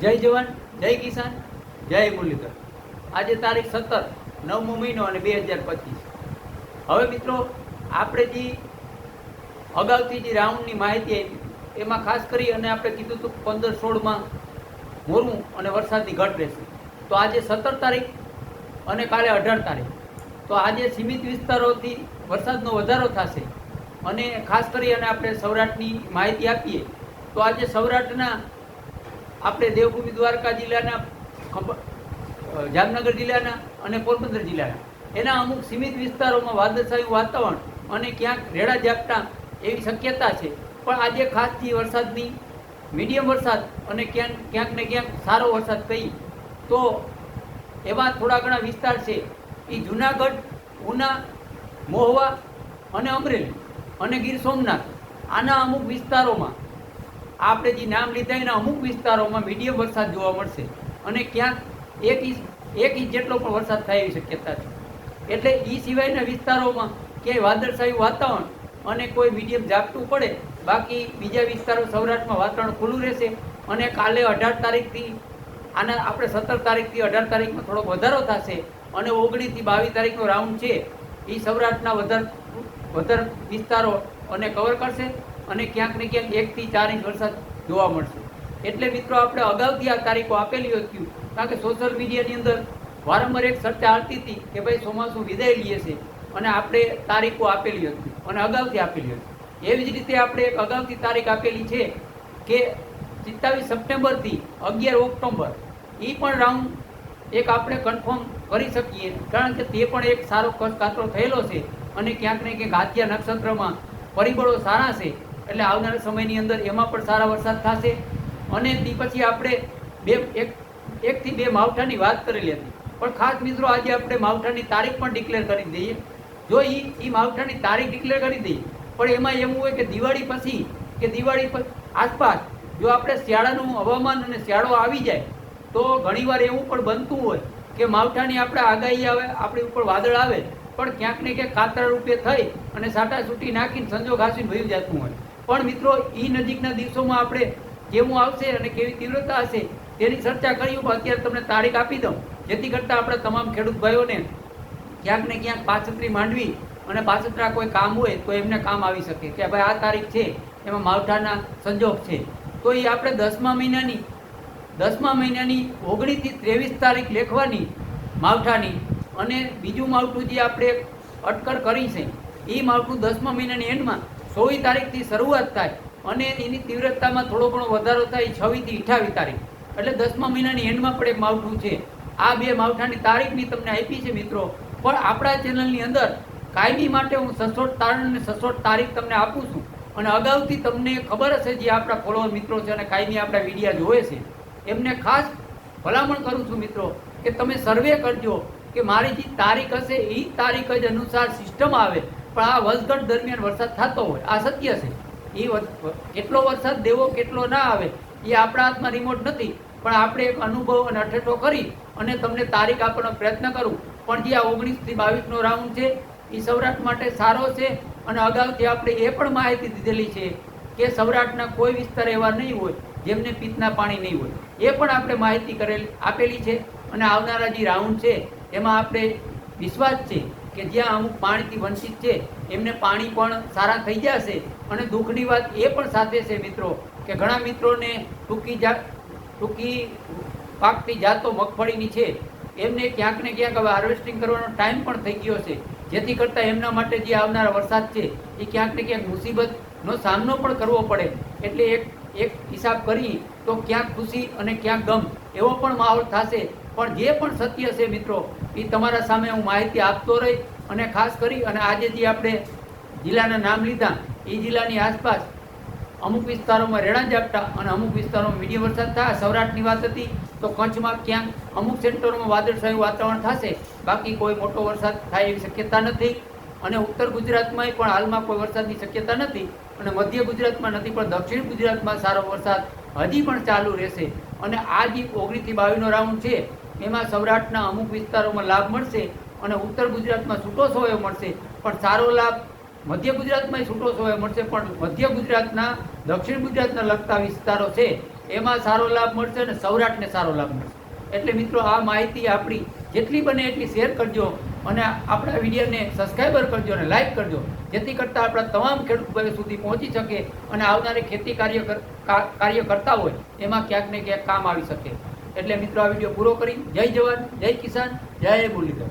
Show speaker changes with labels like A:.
A: જય જવાન, જય કિસાન, જય મુરલીધર. આજે તારીખ સત્તર, નવમો મહિનો અને બે હજાર પચીસ. હવે મિત્રો, આપણે જે અગાઉથી જે રાઉન્ડની માહિતી આપી, એમાં ખાસ કરી અને આપણે કીધું હતું પંદર સોળમાં મોરવું અને વરસાદની ઘટ રહેશે. તો આજે સત્તર તારીખ અને કાલે અઢાર તારીખ. તો આજે સીમિત વિસ્તારોથી વરસાદનો વધારો થશે. અને ખાસ કરી અને આપણે સૌરાષ્ટ્રની માહિતી આપીએ, તો આજે સૌરાષ્ટ્રના આપણે દેવભૂમિ દ્વારકા જિલ્લાના જામનગર જિલ્લાના અને પોરબંદર જિલ્લાના. એના અમુક સીમિત વિસ્તારોમાં વાદળછાયું વાતાવરણ અને ક્યાંક રેડા ઝાપટા એવી શક્યતા છે. પણ આજે ખાસથી વરસાદની મીડિયમ વરસાદ અને ક્યાંક ક્યાંક ને ક્યાંક સારો વરસાદ કહી, તો એવા થોડા ઘણા વિસ્તાર છે. એ જુનાગઢ, ઉના, મોહવા અને અમરેલી અને ગીર સોમનાથ. આના અમુક વિસ્તારોમાં આપણે જે નામ લીધા એના અમુક વિસ્તારોમાં મીડિયમ વરસાદ જોવા મળશે. અને ક્યાંક એક ઇંચ એક ઇંચ જેટલો પણ વરસાદ થાય એવી શક્યતા છે. એટલે એ સિવાયના વિસ્તારોમાં ક્યાંય વાદળછાયું વાતાવરણ અને કોઈ મીડિયમ ઝાપટું પડે, બાકી બીજા વિસ્તારો સૌરાષ્ટ્રમાં વાતાવરણ ખુલ્લું રહેશે. અને કાલે અઢાર તારીખથી, આના આપણે સત્તર તારીખથી અઢાર તારીખમાં થોડોક વધારો થશે અને ઓગણીસથી બાવીસ તારીખનો રાઉન્ડ છે. એ સૌરાષ્ટ્રના વધાર વધાર વિસ્તારો અને કવર કરશે. અને ક્યાંક ને ક્યાંક એકથી ચાર ઇંચ વરસાદ જોવા મળશે. એટલે મિત્રો આપણે અગાઉથી આ તારીખો આપેલી હતી, કારણ કે સોશિયલ મીડિયાની અંદર વારંવાર એક ચર્ચા આવતી હતી કે ભાઈ ચોમાસું વિદાય લઈએ છે, અને આપણે તારીખો આપેલી હતી, અને અગાઉથી આપેલી હતી. એવી જ રીતે આપણે એક અગાઉથી તારીખ આપેલી છે કે સિત્તાવીસ સપ્ટેમ્બરથી અગિયાર ઓક્ટોબર એ પણ રાઉન્ડ એક આપણે કન્ફર્મ કરી શકીએ, કારણ કે તે પણ એક સારો કચ્છ કાતરો થયેલો છે, અને ક્યાંક ને ક્યાંક હાથિયા નક્ષત્રમાં પરિબળો સારા છે. એટલે આવનારા સમયની અંદર એમાં પણ સારા વરસાદ થશે. અને તે પછી આપણે બે, એક, એકથી બે માવઠાની વાત કરેલી હતી. પણ ખાસ મિત્રો, આજે આપણે માવઠાની તારીખ પણ ડિક્લેર કરી દઈએ. જો એ એ માવઠાની તારીખ ડિક્લેર કરી દઈએ, પણ એમાં એવું હોય કે દિવાળી પછી, કે દિવાળી આસપાસ જો આપણે શિયાળાનું હવામાન અને શિયાળો આવી જાય, તો ઘણીવાર એવું પણ બનતું હોય કે માવઠાની આપણે આગાહી આવે, આપણી ઉપર વાદળ આવે, પણ ક્યાંક ને ક્યાંક કાતરા રૂપે થઈ અને સાટા છૂટી નાખીને સંજોગ હાસીને ભયું જતું હોય. પણ મિત્રો એ નજીકના દિવસોમાં આપણે કેવું આવશે અને કેવી તીવ્રતા હશે તેની ચર્ચા કરી. પણ અત્યારે તમને તારીખ આપી દઉં. જેથી કરતાં આપણા તમામ ખેડૂત ભાઈઓને ક્યાંક ને ક્યાંક પાછતરી માંડવી અને પાછતરા કોઈ કામ હોય તો એમને કામ આવી શકે કે ભાઈ આ તારીખ છે, એમાં માવઠાના સંજોગ છે. તો એ આપણે દસમા મહિનાની દસમા મહિનાની ઓગણીસથી ત્રેવીસ તારીખ લેખવાની માવઠાની અને બીજું માવઠું જે આપણે અટકળ કરી છે એ માવઠું દસમા મહિનાની એન્ડમાં સોળી તારીખથી શરૂઆત થાય અને એની તીવ્રતામાં થોડો ઘણો વધારો થાય છવ્વીસથી અઠાવીસ તારીખ. એટલે દસમા મહિનાની એન્ડમાં પણ એક માવઠું છે. આ બે માવઠાની તારીખની તમને આપી છે મિત્રો. પણ આપણા ચેનલની અંદર કાયમી માટે હું સચોટ તારણ અને સચોટ તારીખ તમને આપું છું. અને અગાઉથી તમને ખબર હશે જે આપણા ફોલોઅર મિત્રો છે અને કાયમી આપણા વિડીયા જોવે છે. એમને ખાસ ભલામણ કરું છું મિત્રો કે તમે સર્વે કરજો કે મારી જે તારીખ હશે એ તારીખ જ અનુસાર સિસ્ટમ આવે. પણ આ વસગઢ દરમિયાન વરસાદ થતો હોય, આ સત્ય છે. એ કેટલો વરસાદ દેવો, કેટલો ના આવે, એ આપણા હાથમાં રિમોટ નથી. પણ આપણે એક અનુભવ અને અઠેઠો કરી અને તમને તારીખ આપવાનો પ્રયત્ન કરું. પણ જે આ ઓગણીસથી બાવીસનો રાઉન્ડ છે, એ સૌરાષ્ટ્ર માટે સારો છે અને અગાઉથી આપણે એ પણ માહિતી દીધેલી છે કે સૌરાષ્ટ્રના કોઈ વિસ્તાર એવા નહીં હોય જેમને પિત્તના પાણી નહીં હોય. એ પણ આપણે માહિતી કરેલી, આપેલી છે અને આવનારા જે રાઉન્ડ છે, એમાં આપણે વિશ્વાસ છે કે જ્યાં અમુક પાણીથી વંચિત છે, એમને પાણી પણ સારા થઈ જશે. અને દુઃખની વાત એ પણ સાથે છે મિત્રો, કે ઘણા મિત્રોને ટૂંકી જા, ટૂંકી પાકતી જાતો મગફળીની છે. એમને ક્યાંક ને ક્યાંક હવે હાર્વેસ્ટિંગ કરવાનો ટાઈમ પણ થઈ ગયો છે. જેથી કરતાં એમના માટે જે આવનારા વરસાદ છે, એ ક્યાંક ને ક્યાંક મુસીબતનો સામનો પણ કરવો પડે. એટલે એક એક હિસાબ કરી, તો ક્યાંક ખુશી અને ક્યાંક ગમ, એવો પણ માહોલ થશે પણ જે પણ સત્ય છે મિત્રો, એ તમારા સામે હું માહિતી આપતો રહી અને ખાસ કરી અને આજે જે આપણે જિલ્લાના નામ લીધા, એ જિલ્લાની આસપાસ અમુક વિસ્તારોમાં રેડા ઝાપટા અને અમુક વિસ્તારોમાં મીડિયમ વરસાદ થાય સૌરાષ્ટ્રની વાત હતી, તો કચ્છમાં ક્યાંક અમુક સેન્ટરોમાં વાદળછાયું વાતાવરણ થશે, બાકી કોઈ મોટો વરસાદ થાય એવી શક્યતા નથી. અને ઉત્તર ગુજરાતમાં પણ હાલમાં કોઈ વરસાદની શક્યતા નથી અને મધ્ય ગુજરાતમાં નથી, પણ દક્ષિણ ગુજરાતમાં સારો વરસાદ હજી પણ ચાલુ રહેશે. અને આ જે ઓગણીસથી બાવીસનો રાઉન્ડ છે. એમાં સૌરાષ્ટ્રના અમુક વિસ્તારોમાં લાભ મળશે અને ઉત્તર ગુજરાતમાં છૂટો સોયો મળશે. પણ સારો લાભ મધ્ય ગુજરાતમાં છૂટો સોયો મળશે, પણ મધ્ય ગુજરાતના, દક્ષિણ ગુજરાતના લગતા વિસ્તારો છે, એમાં સારો લાભ મળશે અને સૌરાષ્ટ્રને સારો લાભ મળશે. એટલે મિત્રો, આ માહિતી આપણી જેટલી બને એટલી શેર કરજો અને આપણા વિડીયોને સબસ્ક્રાઈબર કરજો અને લાઈક કરજો, જેથી કરતાં આપણા તમામ ખેડૂત ભાઈઓ સુધી પહોંચી શકે અને આવનારી ખેતી કાર્ય કર- કાર્ય કરતા હોય, એમાં ક્યાંક ને ક્યાંક કામ આવી શકે. એટલે મિત્રો આ વીડિયો પૂરો કરી. જય જવાન જય કિસાન જય મુરલીધર.